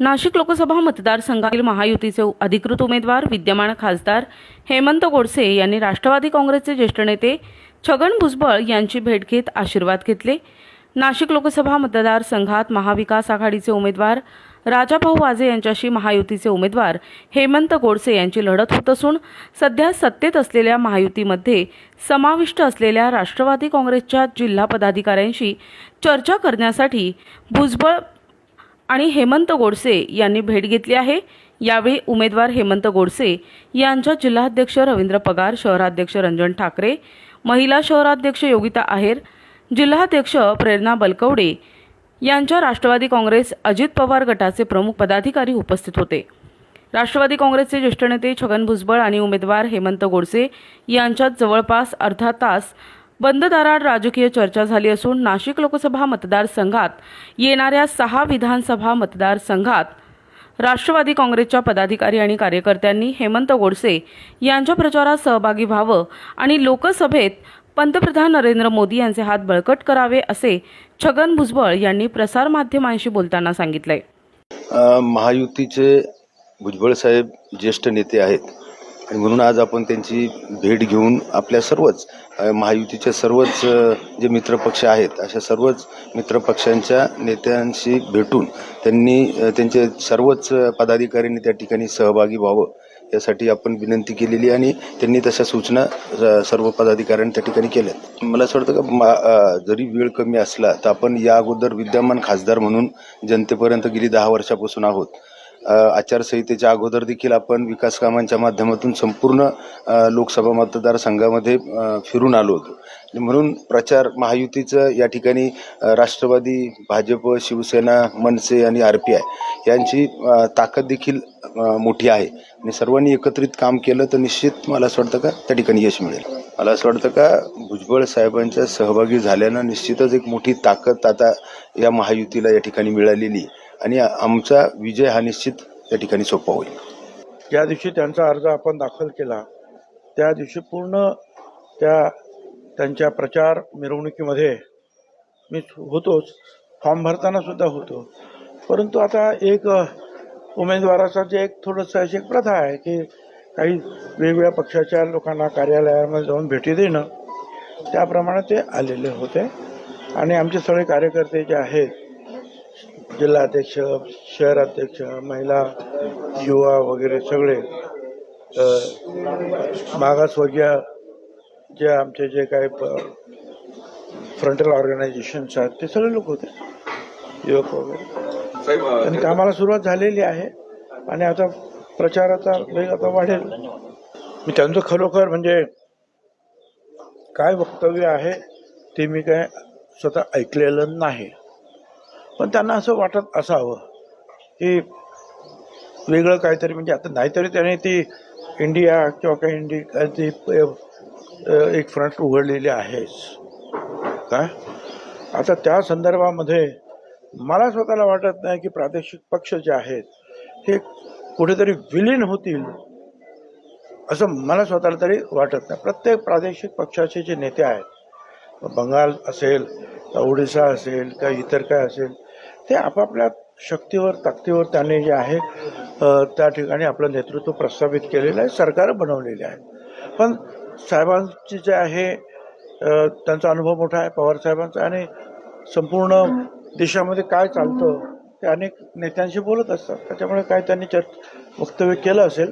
नाशिक लोकसभा मतदारसंघातील महायुतीचे अधिकृत उमेदवार विद्यमान खासदार हेमंत गोडसे यांनी राष्ट्रवादी काँग्रेसचे ज्येष्ठ नेते छगन भुजबळ यांची भेट घेत आशीर्वाद घेतले. नाशिक लोकसभा मतदारसंघात महाविकास आघाडीचे उमेदवार राजाभाऊ वाजे यांच्याशी महायुतीचे उमेदवार हेमंत गोडसे यांची लढत होत असून सध्या सत्तेत असलेल्या महायुतीमध्ये समाविष्ट असलेल्या राष्ट्रवादी काँग्रेसच्या जिल्हा पदाधिकाऱ्यांशी चर्चा करण्यासाठी भुजबळ आणि हेमंत गोडसे यांनी भेट घेतली आहे. यावेळी उमेदवार हेमंत गोडसे यांच्या जिल्हाध्यक्ष रवींद्र पगार शहराध्यक्ष रंजन ठाकरे महिला शहराध्यक्ष योगिता आहेर जिल्हाध्यक्ष प्रेरणा बलकवडे यांच्या राष्ट्रवादी काँग्रेस अजित पवार गटाचे प्रमुख पदाधिकारी उपस्थित होते. राष्ट्रवादी काँग्रेसचे ज्येष्ठ नेते छगन भुजबळ आणि उमेदवार हेमंत गोडसे यांच्यात जवळपास अर्धा तास बंद दारात राजकीय चर्चा झाली असून नाशिक लोकसभा मतदारसंघात येणाऱ्या सहा विधानसभा मतदारसंघात राष्ट्रवादी काँग्रेसच्या पदाधिकारी आणि कार्यकर्त्यांनी हेमंत गोडसे यांच्या प्रचारात सहभागी व्हावं आणि लोकसभेत पंतप्रधान नरेंद्र मोदी यांचे हात बळकट करावे असे छगन भुजबळ यांनी प्रसारमाध्यमांशी बोलताना सांगितलंय. महायुतीचे भुजबळ साहेब ज्येष्ठ नेते आहेत. आणि म्हणून आज आपण त्यांची भेट घेऊन आपल्या सर्वच महायुतीचे सर्वच जे मित्रपक्ष आहेत अशा सर्वच मित्रपक्षांच्या नेत्यांशी भेटून त्यांनी त्यांचे सर्वच पदाधिकाऱ्यांनी त्या ठिकाणी सहभागी व्हावं यासाठी आपण विनंती केलेली आणि त्यांनी तशा सूचना सर्व पदाधिकाऱ्यांनी त्या ठिकाणी केल्या मला असं वाटतं का मा- जरी वेळ कमी असला तर आपण या अगोदर विद्यमान खासदार म्हणून जनतेपर्यंत गेली दहा वर्षापासून आहोत. आचारसंहितेच्या अगोदर देखील आपण विकास कामांच्या माध्यमातून संपूर्ण लोकसभा मतदारसंघामध्ये फिरून आलो होतो. म्हणून प्रचार महायुतीचं या ठिकाणी राष्ट्रवादी भाजप शिवसेना मनसे आणि आर पी आय यांची ताकद देखील मोठी आहे. आणि सर्वांनी एकत्रित काम केलं तर निश्चित मला असं वाटतं का त्या ठिकाणी यश मिळेल. मला असं वाटतं का भुजबळ साहेबांच्या सहभागी झाल्यानं निश्चितच एक मोठी ताकद आता या महायुतीला या ठिकाणी मिळालेली आहे. आणि आमचा विजय हा निश्चित या ठिकाणी सोपा होईल. ज्या दिवशी त्यांचा अर्ज आपण दाखल केला त्या दिवशी पूर्ण त्या त्यांच्या प्रचार मिरवणुकीमध्ये मी होतोच फॉर्म भरताना सुद्धा होतो. परंतु आता एक उमेदवाराचा जे एक थोडंसं अशी एक प्रथा आहे की काही वेगवेगळ्या पक्षाच्या लोकांना कार्यालयामध्ये जाऊन भेटी देणं त्याप्रमाणे ते आलेले होते. आणि आमचे सगळे कार्यकर्ते जे आहेत जिल्हाध्यक्ष शहराध्यक्ष महिला युवा वगैरे सगळे मागासवर्गीय जे आमचे जे काही फ्रंटल ऑर्गनायझेशन्स आहेत ते सगळे लोक होते. युवक वगैरे. आणि कामाला सुरुवात झालेली आहे आणि आता प्रचाराचा वेग आता वाढेल. मी त्यांचं खरोखर म्हणजे काय वक्तव्य आहे ते मी काय स्वतः ऐकलेलं नाही. पण त्यांना असं वाटत असावं की वेगळं काहीतरी म्हणजे आता नाहीतरी त्याने ती इंडिया किंवा काही इंडिया ती एक फ्रंट उघडलेली आहेच. काय आता त्या संदर्भामध्ये मला स्वतःला वाटत नाही की प्रादेशिक पक्ष जे आहेत हे कुठेतरी विलीन होतील असं मला स्वतःला तरी वाटत नाही. प्रत्येक प्रादेशिक पक्षाचे जे नेते आहेत बंगाल असेल का ओडिसा असेल का इतर काय असेल ते आपापल्या शक्तीवर ताकदीवर त्याने जे आहे त्या ठिकाणी आपलं नेतृत्व प्रस्थापित केलेलं आहे सरकार बनवलेले आहे पण साहेबांची जे आहे त्यांचा अनुभव मोठा आहे पवार साहेबांचा आणि संपूर्ण देशामध्ये काय चालतं ते अनेक नेत्यांशी बोलत असतात. त्याच्यामुळे काय त्यांनी चर्च वक्तव्य केलं असेल